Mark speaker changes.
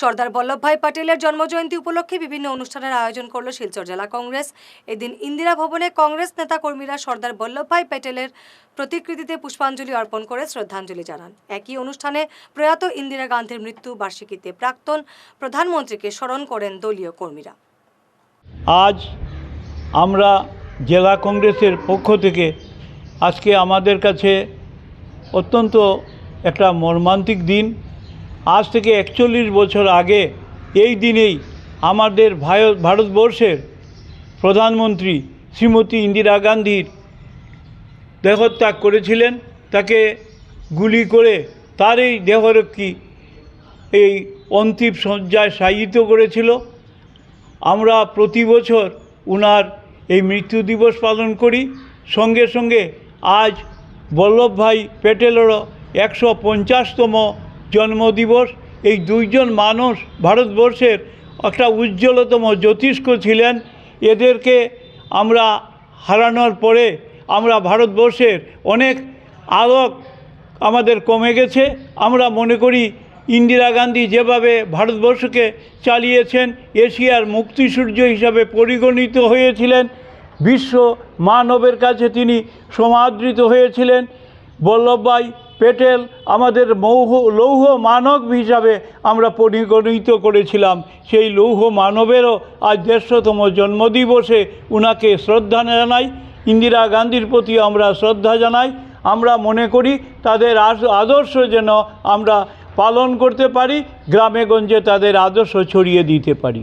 Speaker 1: সর্দার বল্লভভাই প্যাটেলের জন্মজয়ন্তী উপলক্ষে বিভিন্ন অনুষ্ঠানের আয়োজন করল শিলচর জেলা কংগ্রেস। এদিন ইন্দিরা ভবনে কংগ্রেস নেতা কর্মীরা সর্দার বল্লভভাই প্যাটেলের প্রতিকৃতিতে পুষ্পাঞ্জলি অর্পণ করে শ্রদ্ধাঞ্জলি জানান। একই অনুষ্ঠানে প্রয়াত ইন্দিরা গান্ধীর মৃত্যু, বার্ষিকীতে প্রাক্তন প্রধানমন্ত্রীকে স্মরণ করেন দলীয় কর্মীরা।
Speaker 2: আজ আমরা জেলা কংগ্রেসের পক্ষ থেকে আজকে আমাদের কাছে অত্যন্ত একটা মর্মান্তিক দিন। আজ থেকে একচল্লিশ বছর আগে এই দিনেই আমাদের ভারত ভারতবর্ষের প্রধানমন্ত্রী শ্রীমতী ইন্দিরা গান্ধীর দেহত্যাগ করেছিলেন। তাকে গুলি করে তার এই দেহরক্ষী এই অন্তিম সজ্জায় শায়িত করেছিল। আমরা প্রতি বছর উনার এই মৃত্যু দিবস পালন করি। সঙ্গে সঙ্গে আজ বল্লভভাই প্যাটেলেরও একশো পঞ্চাশতম জন্মদিবস, এই দুইজন মানুষ ভারতবর্ষের একটা উজ্জ্বলতম জ্যোতিষ্ক ছিলেন। এদেরকে আমরা হারানোর পরে আমরা ভারতবর্ষের অনেক আলোক আমাদের কমে গেছে। আমরা মনে করি ইন্দিরা গান্ধী যেভাবে ভারতবর্ষকে চালিয়েছেন, এশিয়ার মুক্তিসূর্য হিসাবে পরিগণিত হয়েছিলেন। বিশ্ব মানবের কাছে তিনি সমাদৃত হয়েছিলেন। বল্লভভাই প্যাটেল আমাদের মৌহ, লৌহ মানব হিসাবে আমরা পরিগণিত করেছিলাম। সেই লৌহ মানবেরও আজ দেড়শোতম জন্মদিবসে উনাকে শ্রদ্ধা জানাই। ইন্দিরা গান্ধীর প্রতি আমরা শ্রদ্ধা জানাই। আমরা মনে করি তাদের আদর্শ যেন আমরা পালন করতে পারি, গ্রামে গঞ্জে তাদের আদর্শ ছড়িয়ে দিতে পারি।